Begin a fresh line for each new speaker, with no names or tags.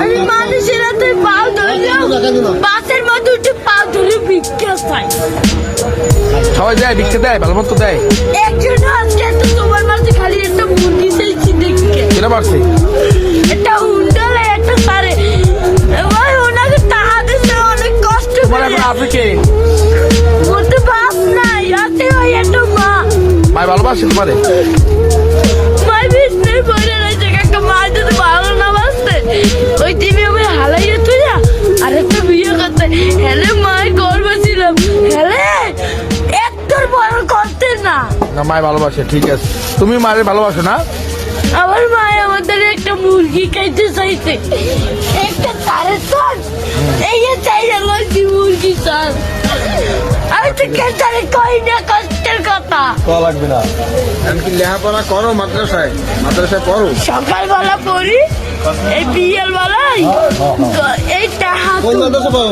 আমি মানুষের হাতে পাও ধরলেও বাসের মধ্যে উঠে পাও ধরে ভিক্ষা চাই।
সবাই দেয় ভিক্ষা দেয় ভালো মতো দেয়।
একজন আজকে তো তোমার মাঝে খালি একটা মুরগি চাইছি
কেনা পারছে
একটা উন্ডালে একটা সারে ভাই ওনাকে টাকা দিতে অনেক কষ্ট করে।
আপনি কে?
নাই আছে ওই একটা মা।
ভাই ভালোবাসে তোমারে?
মাই পড়ে
না মায় ভালোবাসে ঠিক আছে। তুমি মায়ের ভালোবাসো না?
আমার মায় আমাদের একটা মুরগি খাইতে চাইছে। একটা তারে সন এই যে চাই লাগছি মুরগি সন আমি তো কেটারে কই না কষ্টের কথা।
কল লাগবে না।
আমি কি লেখাপড়া করো মাদ্রাসায়? মাদ্রাসায় পড়ো?
সকালবেলা পড়ি এই বিয়ের বেলায় এই টাকা
কোন মাদ্রাসা পড়ো?